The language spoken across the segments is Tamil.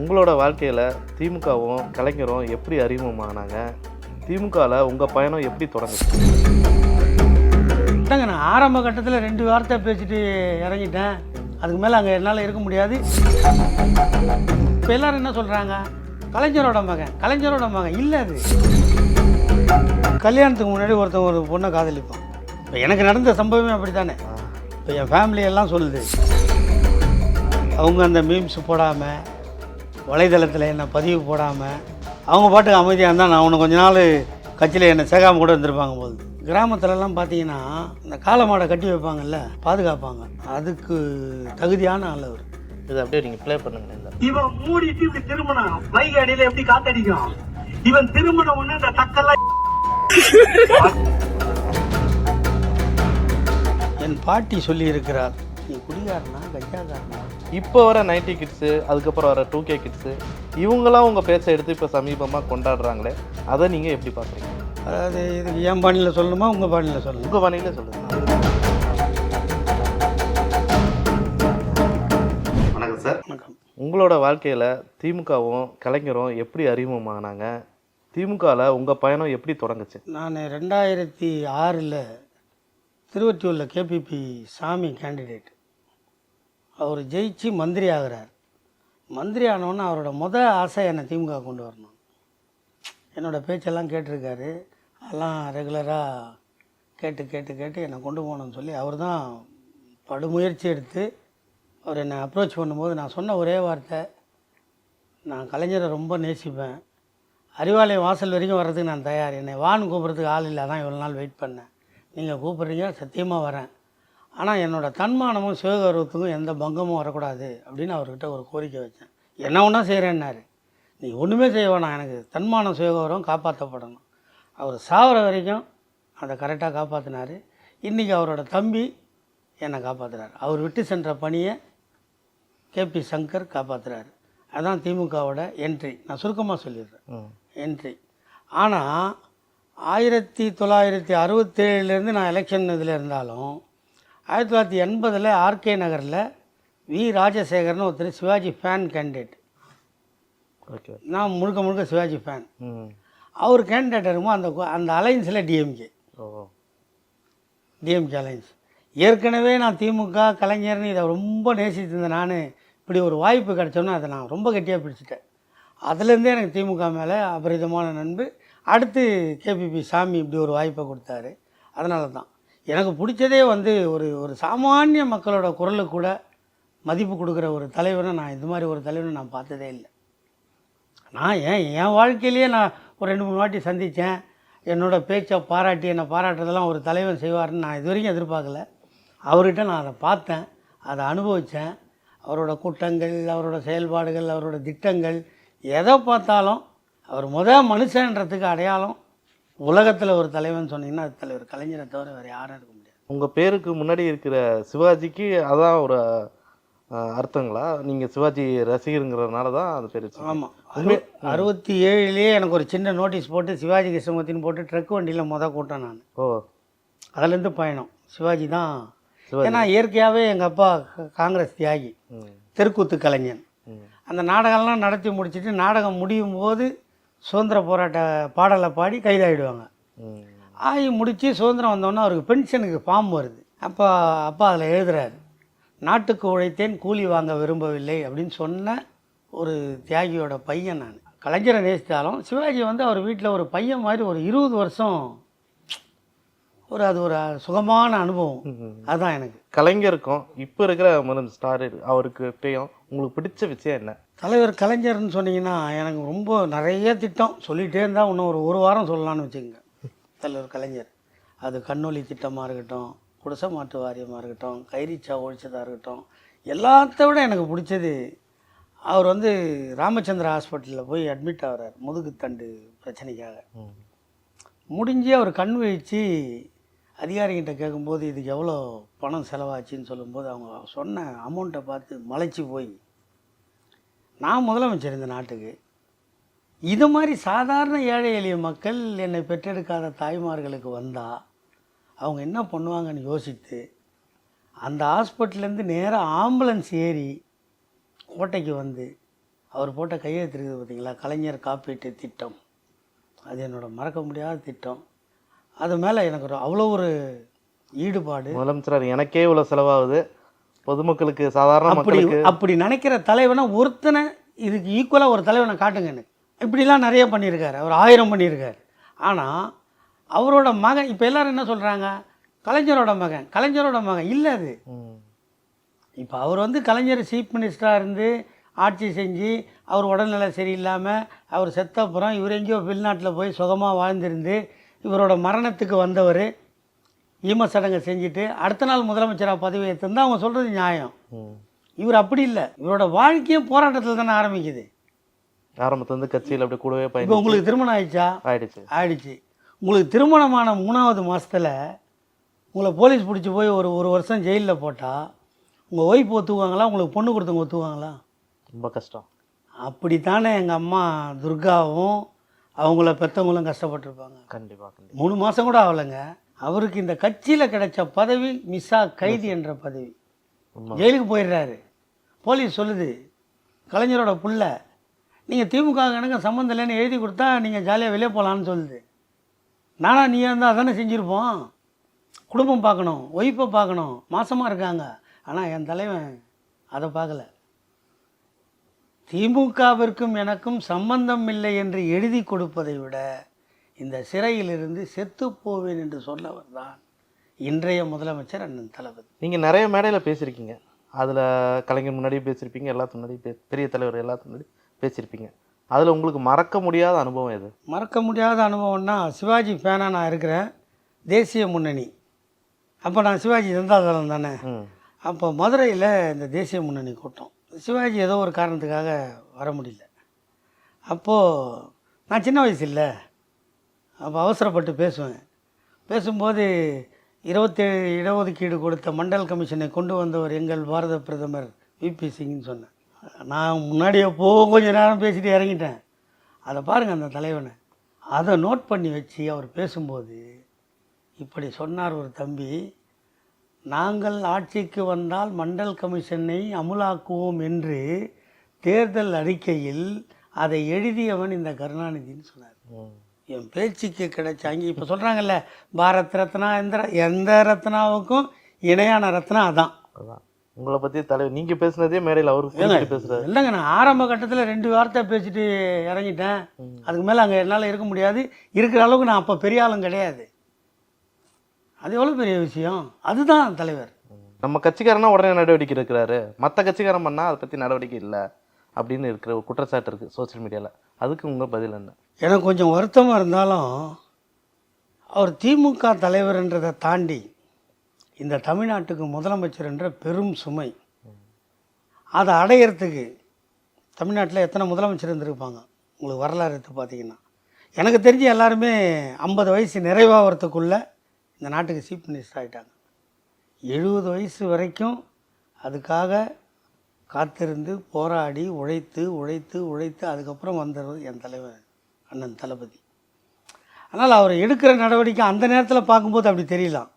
உங்களோட வாழ்க்கையில் திமுகவும் கலைஞரும் எப்படி அறிமுகமானாங்க? திமுகவில் உங்கள் பயணம் எப்படி தொடங்குச்சு? இல்லைங்க நான் ஆரம்ப கட்டத்தில் ரெண்டு வார்த்தை பேசிட்டு இறங்கிட்டேன். அதுக்கு மேலே அங்கே என்னால் இருக்க முடியாது. இப்போ எல்லாரும் என்ன சொல்கிறாங்க கலைஞரோட மகன் கலைஞரோட மகன். இல்லை அது. கல்யாணத்துக்கு முன்னாடி ஒருத்தன் ஒரு பொண்ணை காதலிப்பான். இப்போ எனக்கு நடந்த சம்பவமே அப்படி தானே இப்போ என் ஃபேமிலி எல்லாம் சொல்லுது. அவங்க அந்த மீம்ஸ் போடாமல் வலைதளத்தில் என்ன பதிவு போடாமல் அவங்க பாட்டுக்கு அமைதியாக இருந்தால் நான் உனக்கு கொஞ்ச நாள் கட்சியில் என்னை சேர்க்காம கூட இருந்திருப்பாங்க போது கிராமத்துலலாம் பார்த்தீங்கன்னா இந்த காளை மாடை கட்டி வைப்பாங்கல்ல பாதுகாப்பாங்க. அதுக்கு தகுதியான ஆள் அவர் இது அப்படியே நீங்கள் ப்ளே பண்ணுங்க இவன் மூடிட்டு இப்படி திரும்பணும் பைக் அடியில எப்படி காத்தடிக்கும்? இவன் திரும்பின உடனே இந்த தக்கெல்லாம் என் பாட்டி சொல்லியிருக்கிறார் நீ குடிகாரனா கஞ்சாக்காரனா இப்போ வர நைன்டி கிட்ஸு அதுக்கப்புறம் வர டூ கே கிட்ஸு இவங்களாம் உங்கள் பேச்சை எடுத்து இப்போ சமீபமாக கொண்டாடுறாங்களே அதை நீங்கள் எப்படி பார்க்குறீங்க? அதாவது இதுக்கு என் பாணியில் சொல்லணுமா உங்கள் பாணியில் சொல்லணுமா? உங்கள் பணியில் சொல்லுங்கள் வணக்கம் சார். வணக்கம். உங்களோட வாழ்க்கையில் திமுகவும் கலைஞரும் எப்படி அறிமுகமானாங்க? திமுகவில் உங்கள் பயணம் எப்படி தொடங்குச்சு? நான் ரெண்டாயிரத்தி ஆறில் திருவொற்றியூரில் கேபிபி சாமி கேண்டிடேட் அவர் ஜெயிச்சு மந்திரி ஆகிறார். மந்திரி ஆனோன்னு அவரோட முத ஆசை என்னை திமுக கொண்டு வரணும். என்னோடய பேச்செல்லாம் கேட்டிருக்காரு. அதெல்லாம் ரெகுலராக கேட்டு கேட்டு கேட்டு என்னை கொண்டு போகணும்னு சொல்லி அவர் தான் படுமுயற்சி எடுத்து அவர் என்னை அப்ரோச் பண்ணும்போது நான் சொன்ன ஒரே வார்த்தை நான் கலைஞரை ரொம்ப நேசிப்பேன். அறிவாலயம் வாசல் வரைக்கும் வர்றதுக்கு நான் தயார். என்னை வான் கூப்பிட்றதுக்கு ஆள் இல்லை அதான் இவ்வளோ நாள் வெயிட் பண்ணேன். நீங்கள் கூப்பிட்றீங்க சத்தியமாக வரேன். ஆனால் என்னோடய தன்மானமும் சிவகௌரவத்துக்கும் எந்த பங்கமும் வரக்கூடாது அப்படின்னு அவர்கிட்ட ஒரு கோரிக்கை வச்சேன் என்ன ஒன்றா செய்கிறேன்னாரு நீ ஒன்றுமே செய்ய வேணாம். எனக்கு தன்மானம் சுயகௌரவம் காப்பாற்றப்படணும் அவர் சாவர வரைக்கும் அதை கரெக்டாக காப்பாற்றினார் இன்றைக்கி அவரோட தம்பி என்னை காப்பாற்றுறாரு அவர் விட்டு சென்ற பணியை கேபி சங்கர் காப்பாற்றுறாரு அதான் திமுகவோட என்ட்ரி நான் சுருக்கமாக சொல்லிடுறேன். என்ட்ரி ஆனால் ஆயிரத்தி தொள்ளாயிரத்தி அறுபத்தேழுலேருந்து நான் எலெக்ஷன் இதில் இருந்தாலும் ஆயிரத்தி தொள்ளாயிரத்தி எண்பதில் ஆர்கே நகரில் வி. ராஜசேகர்னு ஒருத்தர் சிவாஜி ஃபேன் கேண்டிடேட் ஓகே. நான் முழுக்க முழுக்க சிவாஜி ஃபேன் அவர் கேண்டிடேட் இருக்குமோ அந்த அந்த அலைன்ஸில் டிஎம்கே டிஎம்கே அலைன்ஸ் ஏற்கனவே நான் திமுக கலைஞர்னு இதை ரொம்ப நேசித்திருந்தேன் நான் இப்படி ஒரு வாய்ப்பு கிடைச்சோன்னா அதை நான் ரொம்ப கெட்டியாக பிடிச்சிட்டேன். அதுலேருந்தே எனக்கு திமுக மேலே அபரிதமான நண்பு. அடுத்து கேபிபி சாமி இப்படி ஒரு வாய்ப்பை கொடுத்தாரு. அதனால தான் எனக்கு பிடிச்சதே வந்து ஒரு ஒரு சாமானிய மக்களோட குரலுக்கு கூட மதிப்பு கொடுக்குற ஒரு தலைவனை நான் இது மாதிரி ஒரு தலைவனை நான் பார்த்ததே இல்லை. நான் ஏன் என் வாழ்க்கையிலேயே நான் ஒரு ரெண்டு மூணு வாட்டி சந்தித்தேன். என்னோட பேச்சை பாராட்டி என்னை பாராட்டுறதெல்லாம் ஒரு தலைவன் செய்வார்னு நான் இது வரைக்கும் எதிர்பார்க்கல. அவர்கிட்ட நான் அதை பார்த்தேன் அதை அனுபவித்தேன் அவரோட கூட்டங்கள் அவரோட செயல்பாடுகள் அவரோட திட்டங்கள் எதை பார்த்தாலும் அவர் முத மனுஷன்றதுக்கு அடையாளம் உலகத்தில் ஒரு தலைவன் சொன்னீங்கன்னா அது தலைவர். கலைஞரை தவிர வேறு யாரும் இருக்க முடியாது. உங்கள் பேருக்கு முன்னாடி இருக்கிற சிவாஜிக்கு அதான் ஒரு அர்த்தங்களா? நீங்கள் சிவாஜி ரசிகருங்கிறதுனால தான் அது பேர். ஆமாம் அறு அறுபத்தி ஏழுலேயே எனக்கு ஒரு சின்ன நோட்டீஸ் போட்டு சிவாஜி கிருஷ்ணமூர்த்தின்னு போட்டு ட்ரக் வண்டியில் முத கூட்டம் நான். ஓ. அதுலேருந்து பயணம். சிவாஜி தான். ஏன்னா இயற்கையாகவே எங்கள் அப்பா காங்கிரஸ் தியாகி. தெருக்கூத்து கலைஞன். அந்த நாடகம்லாம் நடத்தி முடிச்சுட்டு நாடகம் முடியும் போது சுதந்திர போராட்ட பாடலை பாடி கைதாகிடுவாங்க ஆகி முடித்து சுதந்திரம் வந்தோன்னே அவருக்கு பென்ஷனுக்கு ஃபார்ம் வருது. அப்போ அப்பா அதில் எழுதுறாரு நாட்டுக்கு உழைத்தேன் கூலி வாங்க விரும்பவில்லை அப்படின்னு சொன்ன ஒரு தியாகியோட பையன் நான். கலைஞரை நேசித்தாலும் சிவாஜி வந்து அவர் வீட்டில் ஒரு பையன் மாதிரி ஒரு இருபது வருஷம் ஒரு அது ஒரு சுகமான அனுபவம். அதுதான் எனக்கு. கலைஞருக்கும் இப்போ இருக்கிற ஸ்டார் அவருக்கு எப்பயும் உங்களுக்கு பிடிச்ச விஷயம் என்ன? தலைவர் கலைஞர்னு சொன்னீங்கன்னா எனக்கு ரொம்ப நிறைய திட்டம். சொல்லிகிட்டே இருந்தால் இன்னும் ஒரு ஒரு வாரம் சொல்லலாம்னு வச்சுக்கோங்க. தலைவர் கலைஞர். அது கண்ணொலி திட்டமாக இருக்கட்டும் குடிசை மாட்டு வாரியமாக இருக்கட்டும் கைரிச்சா ஒழிச்சதாக இருக்கட்டும் எல்லாத்த விட எனக்கு பிடிச்சது அவர் வந்து ராமச்சந்திர ஹாஸ்பிட்டலில் போய் அட்மிட் ஆகிறார் முதுகுத்தண்டு பிரச்சனைக்காக. முடிஞ்சு அவர் கண் வச்சு அதிகாரிகிட்ட கேட்கும்போது இதுக்கு எவ்வளோ பணம் செலவாச்சுன்னு சொல்லும்போது அவங்க சொன்ன அமௌண்ட்டை பார்த்து மலைச்சு போய் நான் முதலமைச்சர் இந்த நாட்டுக்கு. இது மாதிரி சாதாரண ஏழை எளிய மக்கள் என்னை பெற்றெடுக்காத தாய்மார்களுக்கு வந்தால் அவங்க என்ன பண்ணுவாங்கன்னு யோசித்து அந்த ஹாஸ்பிட்டல்லேருந்து நேராக ஆம்புலன்ஸ் ஏறி கோட்டைக்கு வந்து அவர் போட்ட கையெழுத்து இருக்குது பார்த்தீங்களா? கலைஞர் காப்பீட்டு திட்டம். அது என்னோட மறக்க முடியாத திட்டம். அது மேலே எனக்கு ஒரு அவ்வளோ ஒரு ஈடுபாடு. முதலமைச்சர் எனக்கே இவ்வளோ செலவாகுது? பொதுமக்களுக்கு சாதாரண அப்படி அப்படி நினைக்கிற தலைவனை ஒருத்தனை இதுக்கு ஈக்குவலாக ஒரு தலைவனை காட்டுங்க எனக்கு இப்படிலாம் நிறைய பண்ணியிருக்காரு. அவர் ஆயிரம் பண்ணியிருக்காரு. ஆனால் அவரோட மகன் இப்போ எல்லாரும் என்ன சொல்கிறாங்க கலைஞரோட மகன் கலைஞரோட மகன். இல்லை அது. இப்போ அவர் வந்து கலைஞர் சீஃப் மினிஸ்டராக இருந்து ஆட்சி செஞ்சு அவர் உடல்நிலை சரியில்லாமல் அவர் செத்தப்புறம் இவர் எங்கேயோ வெளிநாட்டில் போய் சுகமாக வாழ்ந்திருந்து இவரோட மரணத்துக்கு வந்தவர். ஈம சடங்கை செஞ்சுட்டு அடுத்த நாள் முதலமைச்சராக பதவி ஏற்றிருந்தா அவங்க சொல்கிறது நியாயம். இவர் அப்படி இல்லை. இவரோட வாழ்க்கையும் போராட்டத்தில் தானே ஆரம்பிக்குது. ஆரம்பத்துல இருந்து கட்சியில் அப்படியே கூடவே இப்போ உங்களுக்கு திருமணம் ஆயிடுச்சா? ஆயிடுச்சு. ஆயிடுச்சு. உங்களுக்கு திருமணமான மூணாவது மாதத்தில் உங்களை போலீஸ் பிடிச்சி போய் ஒரு ஒரு வருஷம் ஜெயிலில் போட்டால் உங்கள் ஒய்ஃப் ஒத்துக்குவாங்களா? உங்களுக்கு பொண்ணு கொடுத்தவங்க ஒத்துக்குவாங்களா? ரொம்ப கஷ்டம். அப்படித்தானே எங்கள் அம்மா துர்காவும் அவங்கள பெற்றவங்களும் கஷ்டப்பட்டிருப்பாங்க. கண்டிப்பா கண்டிப்பா. மூணு மாதம் கூட ஆகலைங்க. அவருக்கு இந்த கட்சியில் கிடைச்ச பதவி மிஸ்ஸா கைதி என்ற பதவி. ஜெயிலுக்கு போயிடுறாரு. போலீஸ் சொல்லுது கலைஞரோட புள்ள நீங்கள் திமுக எனக்கு சம்மந்தம் இல்லைன்னு எழுதி கொடுத்தா நீங்கள் ஜாலியாக வெளியே போகலான்னு சொல்லுது. நானா நீ இருந்தால் அதானே செஞ்சுருப்போம். குடும்பம் பார்க்கணும் ஒய்ஃபை பார்க்கணும் மாசமாக இருக்காங்க. ஆனால் என் தலைவன் அதை பார்க்கல. திமுகவிற்கும் எனக்கும் சம்பந்தம் இல்லை என்று எழுதி கொடுப்பதை விட இந்த சிறையிலிருந்து செத்துப் போவேன் என்று சொன்னவர் தான் இன்றைய முதலமைச்சர் அண்ணன் தளபதி. நீங்க நிறைய மேடையில பேசியிருக்கீங்க. அதுல கலைஞர் முன்னாடியே பேசியிருப்பீங்க எல்லாத்து முன்னாடி பே- பெரிய தலைவர் எல்லாத்து முன்னாடி பேசியிருப்பீங்க. அதுல உங்களுக்கு மறக்க முடியாத அனுபவம் எது? மறக்க முடியாத அனுபவம்னா சிவாஜி ஃபேனாக நான் இருக்கிறேன். தேசிய முன்னணி. அப்போ நான் சிவாஜி ஜனதாதளம் தானே? அப்போ மதுரையில் இந்த தேசிய முன்னணி கூட்டம். சிவாஜி ஏதோ ஒரு காரணத்துக்காக வர முடியல. அப்போது நான் சின்ன வயசு இல்லை அப்போ அவசரப்பட்டு பேசுவேன். பேசும்போது இருபத்தேழு இடஒதுக்கீடு கொடுத்த மண்டல் கமிஷனை கொண்டு வந்தவர் எங்கள் பாரத பிரதமர் விபி சிங்னு சொன்னேன். நான் முன்னாடியே போ கொஞ்ச நேரம் பேசிட்டு இறங்கிட்டேன். அதை பாருங்கள் அந்த தலைவனை. அதை நோட் பண்ணி வச்சு அவர் பேசும்போது இப்படி சொன்னார் ஒரு தம்பி நாங்கள் ஆட்சிக்கு வந்தால் மண்டல் கமிஷனை அமுலாக்குவோம் என்று தேர்தல் அறிக்கையில் அதை எழுதியவன் இந்த கருணாநிதின்னு சொன்னார். என் பேச்சுக்கு கிடைச்ச அங்கே இப்போ சொல்கிறாங்கல்ல பாரத் ரத்னா எந்த எந்த ரத்னாவுக்கும் இணையான ரத்னா அதான். அதான். உங்களை பத்தி தலைவர் நீங்க பேசுனதே மேடையில் அவருக்கு பேசுறாரு. இல்லைங்க நான் ஆரம்ப கட்டத்தில் ரெண்டு வார்த்தை பேசிட்டு இறங்கிட்டேன். அதுக்கு மேலே அங்கே என்னால் இருக்க முடியாது. இருக்கிற அளவுக்கு நான் அப்போ பெரிய ஆளும் கிடையாது. அது எவ்வளோ பெரிய விஷயம்? அதுதான் தலைவர். நம்ம கட்சிக்காரனா உடனே நடவடிக்கை இருக்கிறாரு மற்ற கட்சிக்காரன் பண்ணா அதை பத்தி நடவடிக்கை இல்லை. அப்படின்னு இருக்கிற ஒரு குற்றச்சாட்டு இருக்கு சோஷியல் மீடியால அதுக்கு உங்க பதில் என்ன? எனக்கு கொஞ்சம் வருத்தமாக இருந்தாலும் அவர் திமுக தலைவர்ன்றதை தாண்டி இந்த தமிழ்நாட்டுக்கு முதலமைச்சர் என்ற பெரும் சுமை. அதை அடையிறதுக்கு தமிழ்நாட்டில் எத்தனை முதலமைச்சர் இருந்திருப்பாங்க? உங்களுக்கு வரலாறு எடுத்து பார்த்தீங்கன்னா. எனக்கு தெரிஞ்சு எல்லாருமே ஐம்பது வயசு நிறைவாகிறதுக்குள்ளே இந்த நாட்டுக்கு சீஃப் மினிஸ்டர் ஆகிட்டாங்க எழுபது வயசு வரைக்கும் அதுக்காக காத்திருந்து போராடி உழைத்து உழைத்து உழைத்து அதுக்கப்புறம் வந்துடுறது என் தலைவர். அண்ணன் தளபதி. ஆனால் அவர் எடுக்கிற நடவடிக்கை அந்த நேரத்தில் பார்க்கும்போது அப்படி தெரியலாம்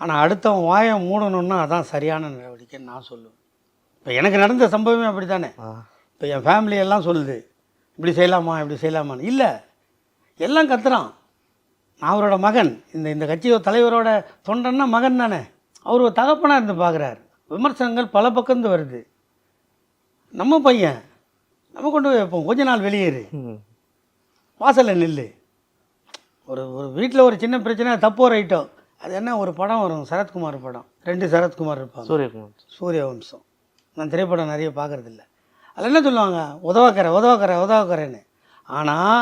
ஆனால் அடுத்தவன் வாயை மூடணுன்னா அதான் சரியான நடவடிக்கைன்னு நான் சொல்லுவேன். இப்போ எனக்கு நடந்த சம்பவமே அப்படி தானே இப்போ என் ஃபேமிலி எல்லாம் சொல்லுது இப்படி செய்யலாமா இப்படி செய்யலாமான்னு. இல்லை எல்லாம் கத்துறான். நான் அவரோட மகன். இந்த இந்த கட்சியோ தலைவரோட தொண்டன்னா மகன் தானே? அவர் ஒரு தகப்பனாக இருந்து பார்க்குறாரு. விமர்சனங்கள் பல பக்கந்து வருது. நம்ம பையன் நம்ம கொண்டு போய் வைப்போம். கொஞ்ச நாள் வெளியேறு. வாசலில் நில்லு. ஒரு ஒரு வீட்டில் ஒரு சின்ன பிரச்சனை தப்போ ரைட்டோ அது என்ன ஒரு படம் வரும் சரத்குமார் படம். ரெண்டு சரத்குமார் இருப்பாங்க. சூரியகுமார். சூரிய வம்சம் நான் திரைப்படம் நிறைய பார்க்குறதில்ல. அதில் என்ன சொல்லுவாங்க? உதவாக்கரை உதவாக்கரை உதவாக்கரைன்னு. ஆனால்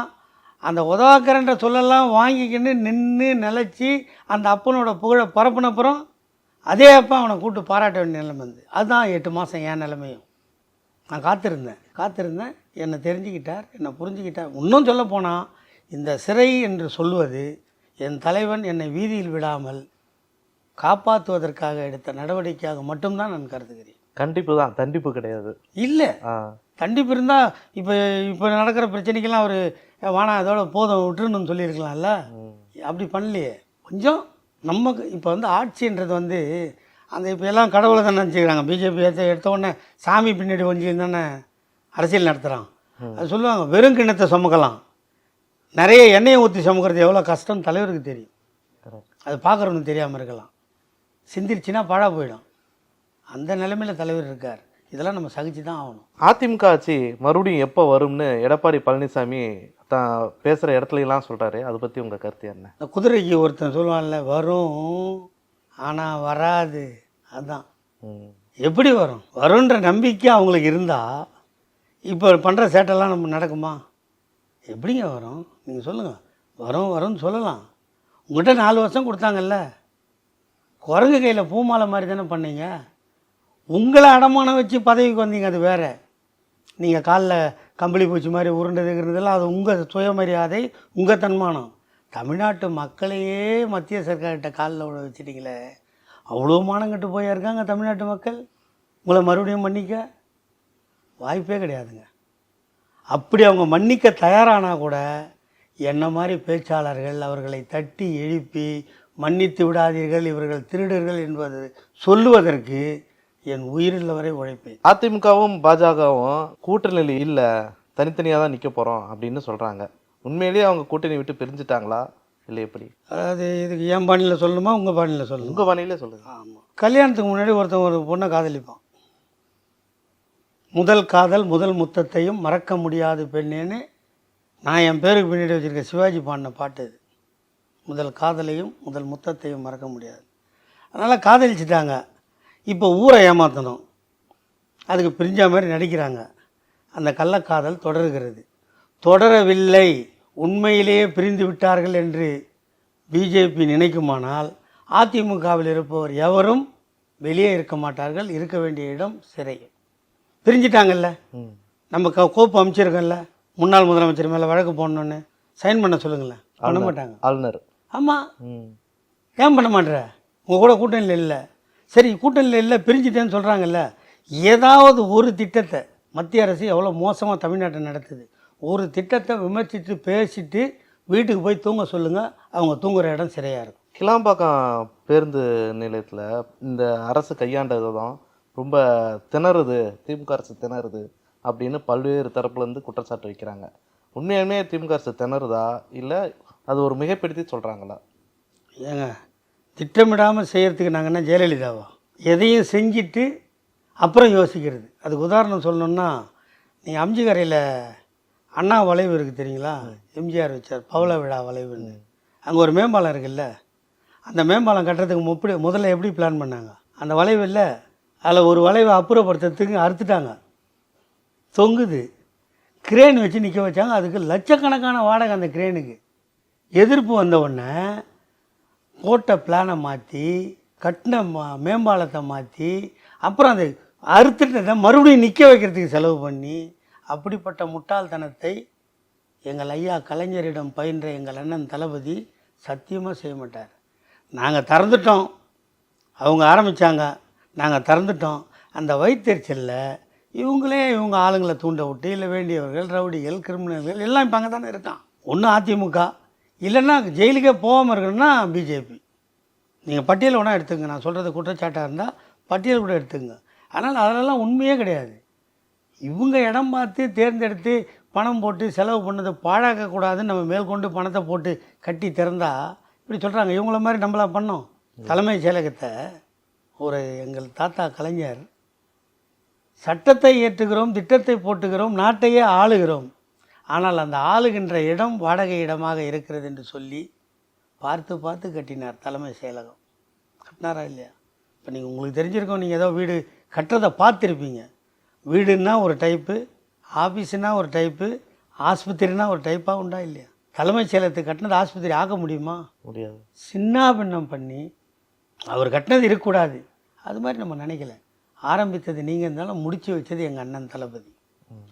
அந்த உதவாக்கரைன்ற சொல்லலாம் வாங்கிக்கின்னு நின்று நிலச்சி அந்த அப்பனோட புகழை பரப்புனப்புறம் அதே அப்பா அவனை கூப்பிட்டு பாராட்ட வேண்டிய நிலைமை வந்து அதுதான் எட்டு மாதம் என் நிலைமையும். நான் காத்திருந்தேன். காத்திருந்தேன். என்னை தெரிஞ்சுக்கிட்டார். என்னை புரிஞ்சுக்கிட்டார். இன்னும் சொல்ல போனால் இந்த சிறை என்று சொல்லுவது என் தலைவன் என்னை வீதியில் விடாமல் காப்பாற்றுவதற்காக எடுத்த நடவடிக்கையாக மட்டும்தான் நான் கருதுகிறேன். கண்டிப்பு தான். தண்டிப்பு கிடையாது. இல்லை. ஆ. கண்டிப்பு இருந்தால் இப்போ இப்போ நடக்கிற பிரச்சனைக்கெல்லாம் அவர் வானா அதோட போதும் விட்டுருணும்னு சொல்லியிருக்கலாம்ல. அப்படி பண்ணலையே. கொஞ்சம் நமக்கு இப்போ வந்து ஆட்சின்றது வந்து அந்த இப்போ எல்லாம் கடவுளை தானே நினச்சிக்கிறாங்க. பிஜேபி எடுத்த எடுத்த உடனே சாமி பின்னாடி கொஞ்சம் தானே அரசியல் நடத்துகிறான் அது சொல்லுவாங்க வெறும் கிண்ணத்தை சுமக்கலாம். நிறைய எண்ணெயை ஊற்றி சுமக்கிறது எவ்வளோ கஷ்டம் தலைவருக்கு தெரியும். அது பார்க்குறவனுக்கு தெரியாமல் இருக்கலாம். சிந்திருச்சுன்னா பாழா போயிடும். அந்த நிலைமையில் தலைவர் இருக்கார். இதெல்லாம் நம்ம சகிச்சு தான் ஆகணும். அதிமுக ஆட்சி மறுபடியும் எப்போ வரும்னு எடப்பாடி பழனிசாமி தான் பேசுகிற இடத்துல எல்லாம் சொல்கிறாரு அதை பற்றி உங்கள் கருத்து என்ன? இந்த குதிரைக்கு ஒருத்தன் சொல்லுவான்ல வரும். ஆனால் வராது. அதான். எப்படி வரும்? வரும்ன்ற நம்பிக்கை அவங்களுக்கு இருந்தால் இப்போ பண்ணுற சேட்டெல்லாம் நம்ம நடக்குமா? எப்படிங்க வரும்? நீங்கள் சொல்லுங்கள் வரும் வரும்னு சொல்லலாம். உங்கள்கிட்ட நாலு வருஷம் கொடுத்தாங்கல்ல. குரங்கு கையில் பூமாலை மாதிரி தானே பண்ணீங்க. உங்களை அடமானம் வச்சு பதவிக்கு வந்தீங்க அது வேற. நீங்கள் காலில் கம்பளி பூச்சி மாதிரி உருண்டதுங்கிறதெல்லாம் அது உங்கள் சுயமரியாதை உங்கள் தன்மானம். தமிழ்நாட்டு மக்களையே மத்திய சர்க்கார்கிட்ட காலில் விட வச்சிட்டீங்களே. அவ்வளோ மானங்கட்டு போயா இருக்காங்க தமிழ்நாட்டு மக்கள்? உங்களை மறுபடியும் மன்னிக்க? வாய்ப்பே கிடையாதுங்க. அப்படி அவங்க மன்னிக்க தயாரானால் கூட என்ன மாதிரி பேச்சாளர்கள் அவர்களை தட்டி எழுப்பி மன்னித்து விடாதீர்கள் இவர்கள் திருடர்கள் என்பது சொல்லுவதற்கு என் உயிரில் வரை உழைப்பேன். அதிமுகவும் பாஜகவும் கூட்டணியில் இல்லை தனித்தனியாக தான் நிற்க போகிறோம் அப்படின்னு சொல்கிறாங்க உண்மையிலேயே அவங்க கூட்டணி விட்டு பிரிஞ்சுட்டாங்களா? இல்லை எப்படி? அதாவது இதுக்கு என் பாணியில் சொல்லணுமா உங்கள் பாணியில் சொல்லணுமா உங்கள் வானிலே சொல்லுங்கள் ஆமாம் கல்யாணத்துக்கு முன்னாடி ஒருத்தன் ஒரு பொண்ணை காதலிப்பான். முதல் காதல் முதல் முத்தத்தையும் மறக்க முடியாது பெண்ணேன்னு நான் என் பேருக்கு பின்னாடி வச்சுருக்க சிவாஜி பாடின பாட்டு இது. முதல் காதலையும் முதல் முத்தத்தையும் மறக்க முடியாது. அதனால் காதலிச்சிட்டாங்க. இப்போ ஊரை ஏமாற்றணும் அதுக்கு பிரிஞ்ச மாதிரி நடிக்கிறாங்க. அந்த கள்ளக்காதல் தொடர்கிறது. தொடரவில்லை. உண்மையிலேயே பிரிந்து விட்டார்கள் என்று பிஜேபி நினைக்குமானால் அதிமுகவில் இருப்பவர் எவரும் வெளியே இருக்க மாட்டார்கள் இருக்க வேண்டிய இடம் சிறை. பிரிஞ்சிட்டாங்கல்ல? நம்ம க கோப்பு அமைச்சிருக்கோம்ல? முன்னாள் முதலமைச்சர் மேலே வழக்கு போடணுன்னு சைன் பண்ண சொல்லுங்களேன். பண்ண மாட்டாங்க. ஆளுநர். ஆமாம் ஏன் பண்ண மாட்டேற உங்கள் கூட கூட்டணியில் இல்லை. சரி கூட்டணியில் இல்லை பிரிஞ்சுட்டேன்னு சொல்கிறாங்கல்ல ஏதாவது ஒரு திட்டத்தை மத்திய அரசு எவ்வளோ மோசமாக தமிழ்நாட்டை நடத்துது? ஒரு திட்டத்தை விமர்சித்து பேசிட்டு வீட்டுக்கு போய் தூங்க சொல்லுங்கள் அவங்க தூங்குற இடம் சிறையாக இருக்கும். கிளாம்பாக்கம் பேருந்து நிலையத்தில் இந்த அரசு கையாண்டது தான் ரொம்ப திணறுது திமுக அரசு திணறுது அப்படின்னு பல்வேறு தரப்புலேருந்து குற்றச்சாட்டு வைக்கிறாங்க. உண்மையாலுமே திமுக அரசு திணறுதா? இல்லை அது ஒரு மிகைப்படுத்தி சொல்கிறாங்களா ஏங்க திட்டமிடாமல் செய்கிறதுக்கு நாங்கள் என்ன ஜெயலலிதாவா? எதையும் செஞ்சுட்டு அப்புறம் யோசிக்கிறது. அதுக்கு உதாரணம் சொல்லணுன்னா நீங்கள் அம்ஜிக்கரையில் அண்ணா வளைவு இருக்குது தெரியுங்களா? எம்ஜிஆர் வச்சார் பவள விழா வளைவுன்னு. அங்கே ஒரு மேம்பாலம் இருக்குல்ல? அந்த மேம்பாலம் கட்டுறதுக்கு முப்படி முதல்ல எப்படி பிளான் பண்ணாங்க? அந்த வளைவு இல்லை. அதில் ஒரு வளைவை அப்புறப்படுத்துறதுக்கு அறுத்துட்டாங்க. தொங்குது. கிரேன் வச்சு நிற்க வச்சாங்க. அதுக்கு லட்சக்கணக்கான வாடகை அந்த கிரேனுக்கு எதிர்ப்பு வந்த உடனே போட்ட பிளானை மாற்றி கட்டின மா- மேம்பாலத்தை மாற்றி அப்புறம் அதை அறுத்துட்டதை மறுபடியும் நிற்க வைக்கிறதுக்கு செலவு பண்ணி அப்படிப்பட்ட முட்டாள்தனத்தை எங்கள் ஐயா கலைஞரிடம் பயின்ற எங்கள் அண்ணன் தளபதி சத்தியமாக செய்ய மாட்டார். நாங்கள் திறந்துட்டோம். அவங்க ஆரம்பித்தாங்க நாங்கள் திறந்துட்டோம். அந்த வயிற்றுச்சலில் இவங்களே இவங்க ஆளுங்களை தூண்ட விட்டு இல்லை வேண்டியவர்கள் ரவுடிகள் கிரிமினல்கள் எல்லாம் இப்போ அங்கே தானே இருக்கான். ஒன்று அதிமுக. இல்லைன்னா ஜெயிலுக்கே போகாமல் இருக்கணும்னா பிஜேபி நீங்கள் பட்டியல் வேணால் எடுத்துங்க. நான் சொல்கிறது குற்றச்சாட்டாக இருந்தால் பட்டியல் கூட எடுத்துங்க. ஆனால் அதெல்லாம் உண்மையே கிடையாது. இவங்க இடம் பார்த்து தேர்ந்தெடுத்து பணம் போட்டு செலவு பண்ணதை பாழாக்கக்கூடாதுன்னு நம்ம மேற்கொண்டு பணத்தை போட்டு கட்டி திறந்தா இப்படி சொல்கிறாங்க இவங்கள மாதிரி நம்மளா பண்ணோம். தலைமைச் செயலகத்தை ஒரு எங்கள் தாத்தா கலைஞர் சட்டத்தை ஏற்றுகிறோம் திட்டத்தை போட்டுகிறோம் நாட்டையே ஆளுகிறோம். ஆனால் அந்த ஆளுகின்ற இடம் வாடகை இடமாக இருக்கிறது என்று சொல்லி பார்த்து பார்த்து கட்டினார் தலைமை செயலகம். கட்டினாரா இல்லையா? இப்போ நீங்கள் உங்களுக்கு தெரிஞ்சிருக்கோம் நீங்கள் ஏதோ வீடு கட்டுறதை பார்த்துருப்பீங்க. வீடுன்னா ஒரு டைப்பு ஆஃபீஸுனா ஒரு டைப்பு ஆஸ்பத்திரினா ஒரு டைப்பாக உண்டா இல்லையா? தலைமைச் செயலகத்துக்கு கட்டினது ஆஸ்பத்திரி ஆக்க முடியுமா? முடியாது. சின்னாபின்னம் பண்ணி அவர் கட்டினது இருக்கக்கூடாது. அது மாதிரி நம்ம நினைக்கல. ஆரம்பித்தது நீங்கள் இருந்தாலும் முடிச்சு வச்சது எங்கள் அண்ணன் தளபதி.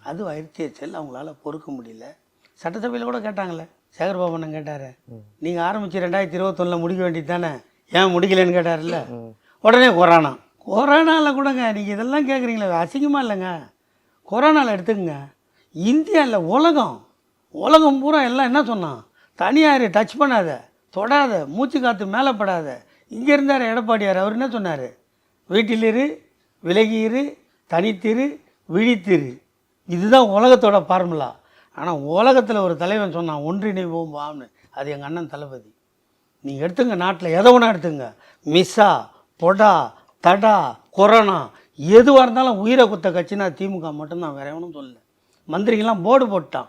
அது வயிற்சியச்சல் அவங்களால பொறுக்க முடியல. சட்டசபையில் கூட கேட்டாங்களே. சேகர்பாபண்ணன் கேட்டார். நீங்கள் ஆரம்பித்து ரெண்டாயிரத்தி இருபத்தொன்னில் முடிக்க வேண்டியது தானே? ஏன் முடிக்கலைன்னு கேட்டார்ல உடனே கொரோனா கொரோனாவில் கூடங்க நீங்கள் இதெல்லாம் கேட்குறீங்களே அசிங்கமாக இல்லைங்க. கொரோனாவில் எடுத்துக்கங்க. இந்தியாவில் உலகம் உலகம் பூரா எல்லாம் என்ன சொன்னான்? தனியார் டச் பண்ணாத தொடாத மூச்சு காற்று மேலே படாத. இங்கே இருந்தார் எடப்பாடியார் அவர் என்ன சொன்னார்? வீட்டிலிரு விலகியிரு தனித்திரு விழித்திரு. இதுதான் உலகத்தோட ஃபார்முலா ஆனால் உலகத்தில் ஒரு தலைவன் சொன்னான் ஒன்றிணைவோம் வாம்னு அது எங்கள் அண்ணன் தளபதி. நீங்கள் எடுத்துங்க நாட்டில் எதை ஒன்றா எடுத்துங்க மிஸ்ஸா பொடா தடா கொரோனா எதுவாக இருந்தாலும் உயிரை குத்த கட்சினா திமுக மட்டும்தான் வேற எவனும் சொல்லல. மந்திரிங்கெல்லாம் போர்டு போட்டான்.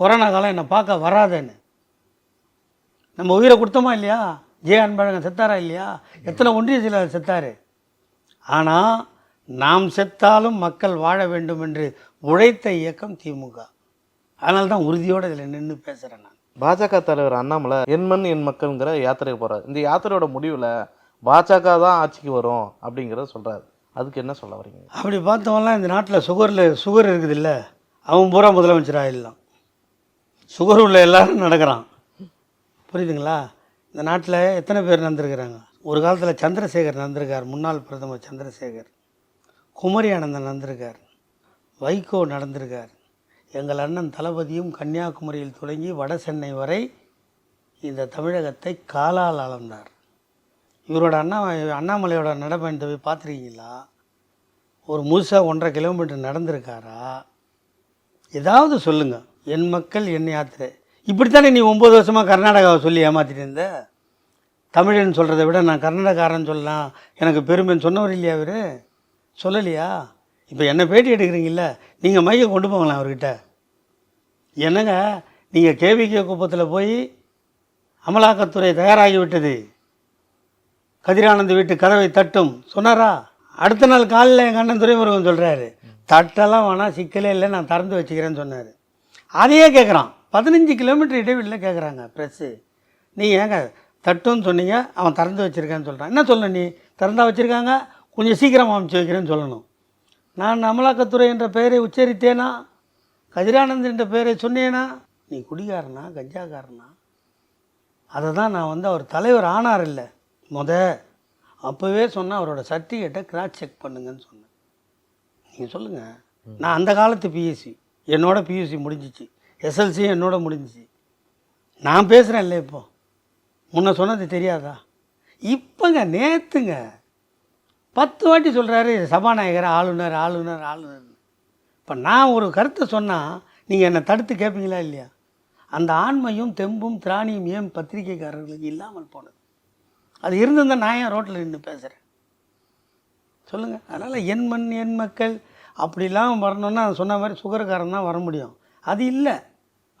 கொரோனா காலம் என்னை பார்க்க வராதேன்னு. நம்ம உயிரை கொடுத்தோமா இல்லையா? ஜே அன்பழகன் செத்தாரா இல்லையா? எத்தனை ஒன்றிய செயலாளர் செத்தாரு? ஆனால் நாம் செத்தாலும் மக்கள் வாழ வேண்டும் என்று உழைத்த இயக்கம் திமுக. அதனால தான் உறுதியோடு இதில் நின்று பேசுகிறேன் நான். பாஜக தலைவர் அண்ணாமலை என் மண் என் மக்கள்ங்கிற யாத்திரைக்கு போகிறார் இந்த யாத்திரையோட முடிவில் பாஜக தான் ஆட்சிக்கு வரும் அப்படிங்கிறத சொல்கிறாரு அதுக்கு என்ன சொல்ல வரீங்க? அப்படி பார்த்தவன்லாம் இந்த நாட்டில் சுகரில் சுகர் இருக்குது இல்லை அவன் பூரா முதலமைச்சர் ஆயிடலாம். சுகர் உள்ள எல்லாரும் நடக்கிறான். புரியுதுங்களா? இந்த நாட்டில் எத்தனை பேர் நடந்திருக்கிறாங்க? ஒரு காலத்தில் சந்திரசேகர் நடந்திருக்கார் முன்னாள் பிரதமர் சந்திரசேகர். குமரி ஆனந்தன் நடந்திருக்கார். வைகோ நடந்திருக்கார். எங்கள் அண்ணன் தளபதியும் கன்னியாகுமரியில் தொடங்கி வட சென்னை வரை இந்த தமிழகத்தை காலால் அளந்தார். இவரோட அண்ணா அண்ணாமலையோட நடைபயணத்தை போய் பார்த்துருக்கீங்களா? ஒரு முழுசாக ஒன்றரை கிலோமீட்டர் நடந்திருக்காரா? ஏதாவது சொல்லுங்க. என் மக்கள் என் யாத்திரை. இப்படித்தானே நீ ஒம்பது வருஷமாக கர்நாடகாவை சொல்லி ஏமாத்திட்டு இருந்த? தமிழன் சொல்கிறத விட நான் கர்நாடகாரன் சொல்லலாம். எனக்கு பெருமைன்னு சொன்னவர் இல்லையா அவர்? சொல்லலையா? இப்போ என்ன பேட்டி எடுக்கிறீங்கல்ல? நீங்கள் மையை கொண்டு போங்களேன் அவர்கிட்ட. என்னங்க? நீங்கள் கேவிகே குப்பத்தில் போய் அமலாக்கத்துறை தயாராகி விட்டது. கதிரானந்த் வீட்டு கதவை தட்டும். சொன்னாரா? அடுத்த நாள் காலையில் எங்கள் அண்ணன் துரைமுருகன் சொல்கிறாரு தட்டெல்லாம் வேணாம் சிக்கலே இல்லை நான் திறந்து வச்சுக்கிறேன்னு சொன்னார். அதையே கேட்குறான் பதினஞ்சு கிலோமீட்டர் இடைவெளியில் கேட்குறாங்க ப்ரெஸ்ஸு நீ ஏங்க தட்டுன்னு சொன்னீங்க அவன் திறந்து வச்சுருக்கான்னு சொல்கிறான் என்ன சொல்ல நீ? திறந்தா வச்சுருக்காங்க? கொஞ்சம் சீக்கிரமாக அமைச்சு வைக்கிறேன்னு சொல்லணும். நான் அமலாக்கத்துறை என்ற பெயரை உச்சரித்தேனா? கதிரானந்த் என்ற பெயரை சொன்னேனா? நீ குடிகாரனா? கஞ்சாக்காரனா? அதை தான் நான் வந்து அவர் தலைவர் ஆனார் இல்லை. முத அப்போவே சொன்னேன் அவரோட சர்டிஃபிகேட்டை கிராஸ் செக் பண்ணுங்கன்னு சொன்னேன். நீங்கள் சொல்லுங்கள் நான் அந்த காலத்து பிஎஸ்சி என்னோட பியூசி முடிஞ்சிச்சு. எஸ்எல்சி என்னோட முடிஞ்சிச்சு. நான் பேசுகிறேன் இல்லை இப்போ. முன்ன சொன்னது தெரியாதா? இப்போங்க நேற்றுங்க பத்து வாட்டி சொல்கிறாரு சபாநாயகர் ஆளுநர் ஆளுநர் ஆளுநர் இப்போ நான் ஒரு கருத்தை சொன்னால் நீங்கள் என்னை தடுத்து கேட்பீங்களா இல்லையா? அந்த ஆண்மையும் தெம்பும் திராணியும் ஏன் பத்திரிகைக்காரர்களுக்கு இல்லாமல் போனது? அது இருந்திருந்தால் நான் ஏன் ரோட்டில் நின்று பேசுகிறேன் சொல்லுங்கள் அதனால் என் மண் என் மக்கள் அப்படிலாம் வரணும்னா அது சொன்ன மாதிரி சுகர்காரன் தான் வர முடியும். அது இல்லை.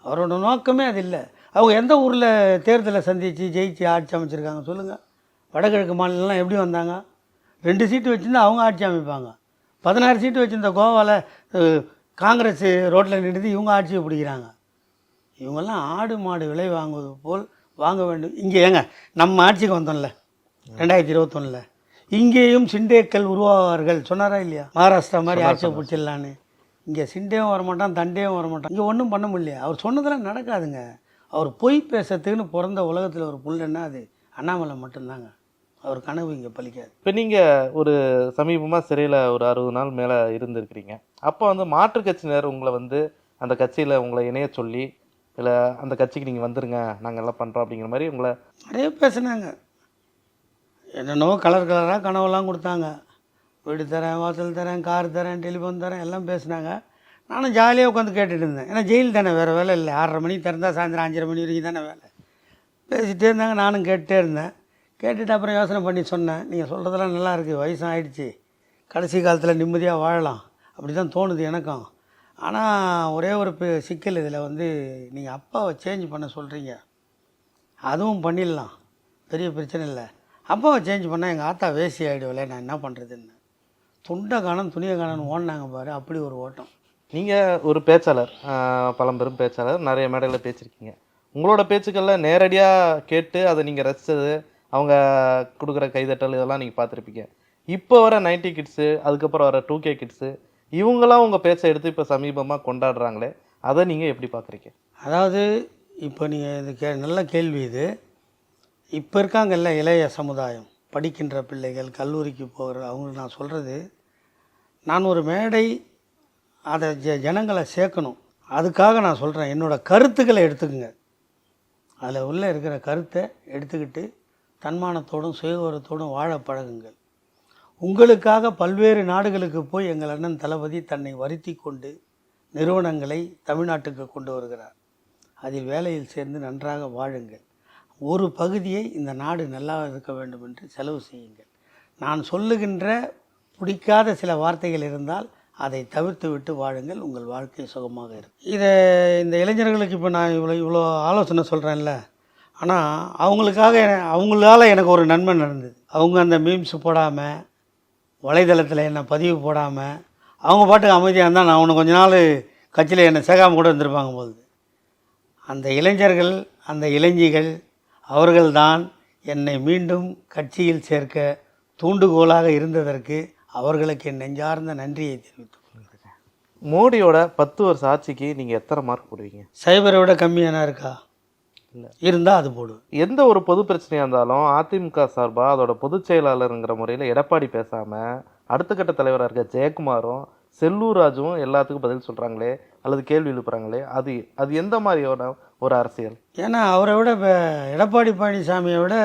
அவரோட நோக்கமே அது இல்லை. அவங்க எந்த ஊரில் தேர்தலை சந்தித்து ஜெயிச்சு ஆட்சி அமைச்சிருக்காங்க சொல்லுங்கள் வடகிழக்கு மாநிலம்லாம் எப்படி வந்தாங்க? ரெண்டு சீட்டு வச்சுருந்தா அவங்க ஆட்சி அமைப்பாங்க. பதினாறு சீட்டு வச்சுருந்த கோவாவில் காங்கிரஸ் ரோட்டில் நின்றுது இவங்க ஆட்சியை பிடிக்கிறாங்க. இவங்கெல்லாம் ஆடு மாடு விலை வாங்குவது போல் வாங்க வேண்டும். இங்கே ஏங்க நம்ம ஆட்சிக்கு வந்தோம்ல ரெண்டாயிரத்தி இருபத்தொன்னில். இங்கேயும் சிண்டேக்கள் உருவாவார்கள். சொன்னாரா இல்லையா? மகாராஷ்டிரா மாதிரி ஆட்சியை பிடிச்சிடலான்னு. இங்கே சிண்டேவும் வரமாட்டான் தண்டேவும் வரமாட்டான். இங்கே ஒன்றும் பண்ண முடியல அவர் சொன்னதெல்லாம் நடக்காதுங்க. அவர் பொய் பேசுறதுக்குன்னு பிறந்த உலகத்தில் ஒரு புள்ளன்னா அது? அண்ணாமலை மட்டும்தாங்க. அவர் கனவு இங்கே பலிக்காது. இப்போ நீங்க ஒரு சமீபமா சிறையில ஒரு அறுபது நாள் மேல இருந்திருக்கிறீங்க. அப்போ வந்து மாற்றுக் கட்சியினர் உங்களை வந்து அந்த கட்சியில உங்களை இணைய சொல்லி இல்லை அந்த கட்சிக்கு நீங்கள் வந்துருங்க நாங்கள் எல்லாம் பண்ணுறோம் அப்படிங்கிற மாதிரி உங்களை நிறைய பேசுனாங்க. என்னென்னவோ கலர் கலராக கனவெல்லாம் கொடுத்தாங்க. வீடு தரேன் வாசல் தரேன் கார் தரேன் டெலிஃபோன் தரேன் எல்லாம் பேசுனாங்க. நானும் ஜாலியாக உட்காந்து கேட்டுட்டு இருந்தேன். ஏன்னா ஜெயில் தானே வேறு வேலை இல்லை. ஆறரை மணிக்கு திறந்தால் சாயந்தரம் அஞ்சரை மணி வரைக்கும் தானே வேலை. பேசிகிட்டே இருந்தாங்க நானும் கேட்டுகிட்டே இருந்தேன். கேட்டுட்டு அப்புறம் யோசனை பண்ணி சொன்னேன். நீங்கள் சொல்கிறதெல்லாம் நல்லா இருக்குது வயசும் ஆயிடுச்சு கடைசி காலத்தில் நிம்மதியாக வாழலாம். அப்படி தான் தோணுது எனக்கும். ஆனால் ஒரே ஒரு சிக்கல் இதில் வந்து நீங்கள் அப்பாவை சேஞ்ச் பண்ண சொல்கிறீங்க அதுவும் பண்ணிடலாம். பெரிய பிரச்சனை இல்லை. அப்பாவை சேஞ்ச் பண்ணால் எங்கள் ஆத்தா வேசி ஆகிடுவில்ல நான் என்ன பண்ணுறதுன்னு துண்டை காணும் துணியை காணும்னு ஓடினாங்க பாரு அப்படி ஒரு ஓட்டம். நீங்கள் ஒரு பேச்சாளர் பழம்பெரும் பேச்சாளர் நிறைய மேடையில் பேசியிருக்கீங்க உங்களோட பேச்சுக்களில் நேரடியாக கேட்டு அதை நீங்கள் ரசித்தது அவங்க கொடுக்குற கைதட்டல் இதெல்லாம் நீங்கள் பார்த்துருப்பீங்க. இப்போ வர நைன்டி கிட்ஸு அதுக்கப்புறம் வர டூ கே கிட்ஸு இவங்களாம் உங்கள் பேச்சை எடுத்து இப்போ சமீபமாக கொண்டாடுறாங்களே அதை நீங்கள் எப்படி பார்க்குறீங்க அதாவது இப்போ நீங்கள் இது கே நல்ல கேள்வி இது. இப்போ இருக்காங்கல்ல இளைய சமுதாயம் படிக்கின்ற பிள்ளைகள் கல்லூரிக்கு போகிற அவங்களுக்கு நான் சொல்கிறது நான் ஒரு மேடை அதை ஜ ஜனங்களை சேர்க்கணும். அதுக்காக நான் சொல்கிறேன் என்னோடய கருத்துக்களை எடுத்துக்கோங்க. அதில் உள்ளே இருக்கிற கருத்தை எடுத்துக்கிட்டு தன்மானத்தோடும் சுயகோரத்தோடும் வாழ பழகுங்கள். உங்களுக்காக பல்வேறு நாடுகளுக்கு போய் எங்கள் அண்ணன் தளபதி தன்னை வருத்தி கொண்டு நிறுவனங்களை தமிழ்நாட்டுக்கு கொண்டு வருகிறார். அதில் வேலையில் சேர்ந்து நன்றாக வாழுங்கள். ஒரு பகுதியை இந்த நாடு நல்லா இருக்க வேண்டும் என்று செலவு செய்யுங்கள். நான் சொல்லுகின்ற பிடிக்காத சில வார்த்தைகள் இருந்தால் அதை தவிர்த்து விட்டு வாழுங்கள். உங்கள் வாழ்க்கை சுகமாக இருக்கும். இதை இந்த இளைஞர்களுக்கு இப்போ நான் இவ்வளோ இவ்வளோ ஆலோசனை சொல்கிறேன்ல ஆனால் அவங்களுக்காக என- அவங்களால எனக்கு ஒரு நன்மை நடந்தது. அவங்க அந்த மீம்ஸ் போடாமல் வலைதளத்தில் என்னை பதிவு போடாமல் அவங்க பாட்டுக்கு அமைதியாக இருந்தால் நான் உன்னை கொஞ்ச நாள் கட்சியில் என்னை சேர்க்காம கூட இருந்திருப்பாங்க போது அந்த இளைஞர்கள் அந்த இளைஞிகள் அவர்கள்தான் என்னை மீண்டும் கட்சியில் சேர்க்க தூண்டுகோலாக இருந்ததற்கு அவர்களுக்கு என் நெஞ்சார்ந்த நன்றியை தெரிவித்துக் கொள்கிறேன். மோடியோட பத்து வருஷ ஆட்சிக்கு நீங்கள் எத்தனை மார்க் போடுவீங்க? சைபரை விட கம்மியான இருக்கா? இருந்தால் அது போடு. எந்த ஒரு பொது பிரச்சனையாக இருந்தாலும் அதிமுக சார்பாக அதோட பொதுச் செயலாளருங்கிற முறையில் எடப்பாடி பேசாமல் அடுத்த கட்ட தலைவராக இருக்க ஜெயக்குமாரும் செல்லூர் ராஜுவும் எல்லாத்துக்கும் பதில் சொல்கிறாங்களே அல்லது கேள்வி எழுப்புறாங்களே அது அது எந்த மாதிரியான ஒரு அரசியல்? ஏன்னா அவரை விட இப்போ எடப்பாடி பழனிசாமியை விட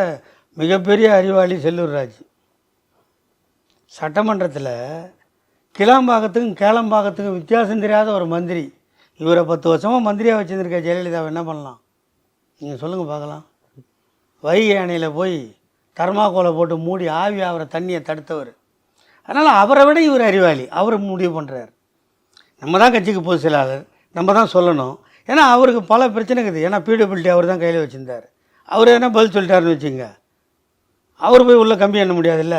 மிகப்பெரிய அறிவாளி செல்லூர் ராஜ். சட்டமன்றத்தில் கிளாம்பாக்கத்துக்கும் கேளம்பாக்கத்துக்கும் வித்தியாசம் தெரியாத ஒரு மந்திரி. இவரை பத்து வருஷமாக மந்திரியாக வச்சுருக்க ஜெயலலிதாவை என்ன பண்ணலாம்? நீங்கள் சொல்லுங்கள் பார்க்கலாம். வைகை அணையில் போய் தர்மாக்கோலை போட்டு மூடி ஆவி ஆகிற தண்ணியை தடுத்தவர். அதனால் அவரை விட இவர் அறிவாளி. அவர் முடிவு பண்ணுறார் நம்ம தான் கட்சிக்கு பொதுச் செயலாளர். நம்ம தான் சொல்லணும். ஏன்னா அவருக்கு பல பிரச்சனை இருக்குது. ஏன்னா பிடபிள்டி அவர் தான் கையில் வச்சுருந்தார். அவர் என்ன பதில் சொல்லிட்டாருன்னு வச்சுங்க அவர் போய் உள்ளே கம்பி பண்ண முடியாதுல்ல?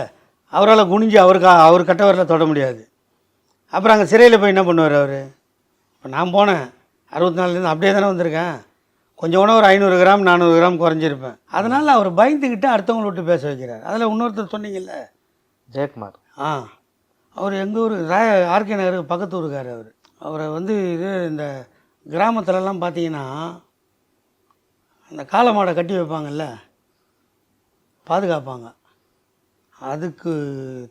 அவரால் குனிஞ்சு அவருக்கு அவர் கட்டவரில் தொட முடியாது. அப்புறம் அங்கே சிறையில் போய் என்ன பண்ணுவார் அவர்? இப்போ நான் போனேன். அறுபத்தி நாலுலேருந்து அப்படியே தானே வந்திருக்கேன். கொஞ்சம் ஒரு ஐநூறு கிராம் நானூறு கிராம் குறைஞ்சிருப்பேன். அதனால் அவர் பயந்துக்கிட்டு அடுத்தவங்களை விட்டு பேச வைக்கிறார். அதில் இன்னொருத்தர் சொன்னீங்கல்ல? ஜெயக்குமார். ஆ. அவர் எங்கள் ஊர் ராய ஆர்கே நகருக்கு பக்கத்து ஊருக்கார் அவர். அவரை வந்து இது இந்த கிராமத்துலலாம் பார்த்தீங்கன்னா அந்த காளை மாடை கட்டி வைப்பாங்கல்ல? பாதுகாப்பாங்க. அதுக்கு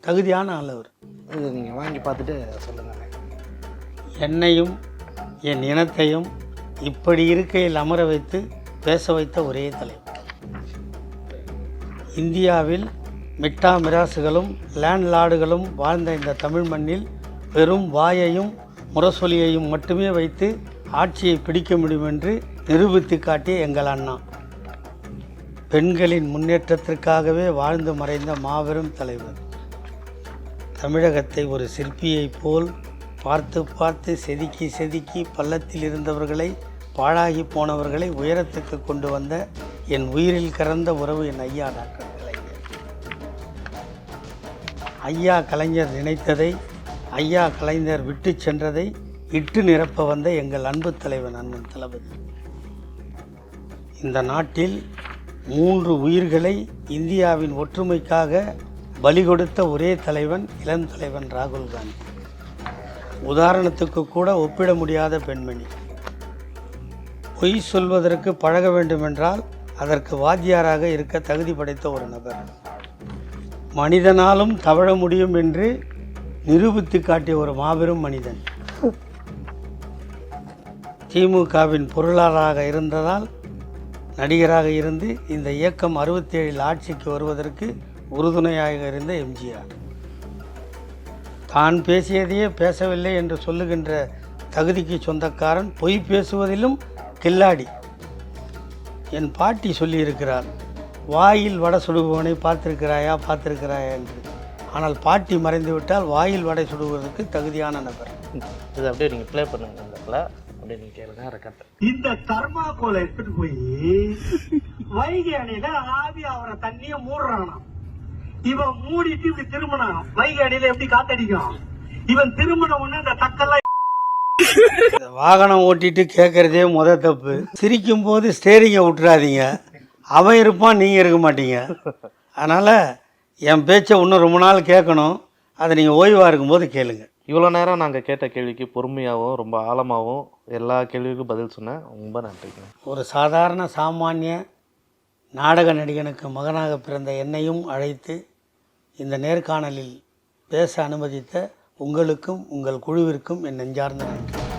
தகுதியான ஆள் அவர். இது நீங்கள் வாங்கி பார்த்துட்டு சொல்லுங்கள் என்னையும் என் இனத்தையும் இப்படி இருக்கையில் அமர வைத்து பேச வைத்த ஒரே தலைவர் இந்தியாவில் மிட்டா மிராசுகளும் லேண்ட்லாடுகளும் வாழ்ந்த இந்த தமிழ் மண்ணில் வெறும் வாயையும் முரசொலியையும் மட்டுமே வைத்து ஆட்சியை பிடிக்க முடியும் என்று நிரூபித்து காட்டிய எங்கள் அண்ணா. பெண்களின் முன்னேற்றத்திற்காகவே வாழ்ந்து மறைந்த மாபெரும் தலைவர். தமிழகத்தை ஒரு சிற்பியைப் போல் பார்த்து பார்த்து செதுக்கி செதுக்கி பள்ளத்தில் இருந்தவர்களை பாழாகி போனவர்களை உயரத்துக்கு கொண்டு வந்த என் உயிரில் கறந்த உறவு என் ஐயா டாக்டர் கலைஞர். ஐயா கலைஞர் நினைத்ததை ஐயா கலைஞர் விட்டு சென்றதை இட்டு நிரப்ப வந்த எங்கள் அன்பு தலைவன் அண்ணன் தளபதி. இந்த நாட்டில் மூன்று உயிர்களை இந்தியாவின் ஒற்றுமைக்காக பலி கொடுத்த ஒரே தலைவன் இளம் தலைவன் ராகுல் காந்தி. உதாரணத்துக்கு கூட ஒப்பிட முடியாத பெண்மணி. பொய் சொல்வதற்கு பழக வேண்டுமென்றால் அதற்கு வாத்தியாராக இருக்க தகுதி படைத்த ஒரு நபர். மனிதனாலும் தவழ முடியும் என்று நிரூபித்து காட்டிய ஒரு மாபெரும் மனிதன். திமுகவின் பொருளாளராக இருந்ததால் நடிகராக இருந்து இந்த இயக்கம் அறுபத்தி ஏழில் ஆட்சிக்கு வருவதற்கு உறுதுணையாக இருந்த எம்ஜிஆர். தான் பேசியதையே பேசவில்லை என்று சொல்லுகின்ற தகுதிக்கு சொந்தக்காரன் பொய் பேசுவதிலும் கில்லாடி. என் பாட்டி சொல்லியிருக்கிறார் வாயில் வடை சுடுபவனை பார்த்திருக்கிறாயா பார்த்திருக்கிறாயா என்று. ஆனால் பாட்டி மறைந்து விட்டால் வாயில் வடை சுடுவதற்கு தகுதியான நபர். இது அப்படியே நீங்கள் ப்ளே பண்ணுங்க இந்த நீங்கள் கேளுங்க ரெக்கார்ட் இந்த தர்மாக்கோலை எடுத்துட்டு போய் வைகை அணையில ஆவி அவரை தண்ணிய மூடுறானாம் இவன் மூடிட்டு இப்படி திரும்பினான். வைகை அணையில எப்படி காத்தடிக்கும்? இவன் திரும்பின உடனே அந்த தக்கெல்லாம் வாகனம் ஓட்டிட்டு கேட்குறதே முத தப்பு. சிரிக்கும் போது ஸ்டேரிங்கை விட்டுறாதீங்க. அவன் இருப்பான் நீங்கள் இருக்க மாட்டீங்க. அதனால் என் பேச்சை இன்னும் ரொம்ப நாள் கேட்கணும். அதை நீங்கள் ஓய்வாக இருக்கும்போது கேளுங்க. இவ்வளோ நேரம் நாங்கள் கேட்ட கேள்விக்கு பொறுமையாகவும் ரொம்ப ஆழமாகவும் எல்லா கேள்விக்கும் பதில் சொன்னேன் ரொம்ப நன்றிங்க. ஒரு சாதாரண சாமானிய நாடக நடிகனுக்கு மகனாக பிறந்த என்னையும் அழைத்து இந்த நேர்காணலில் பேச அனுமதித்த உங்களுக்கும் உங்கள் குழுவிற்கும் என் நெஞ்சார்ந்த நன்றி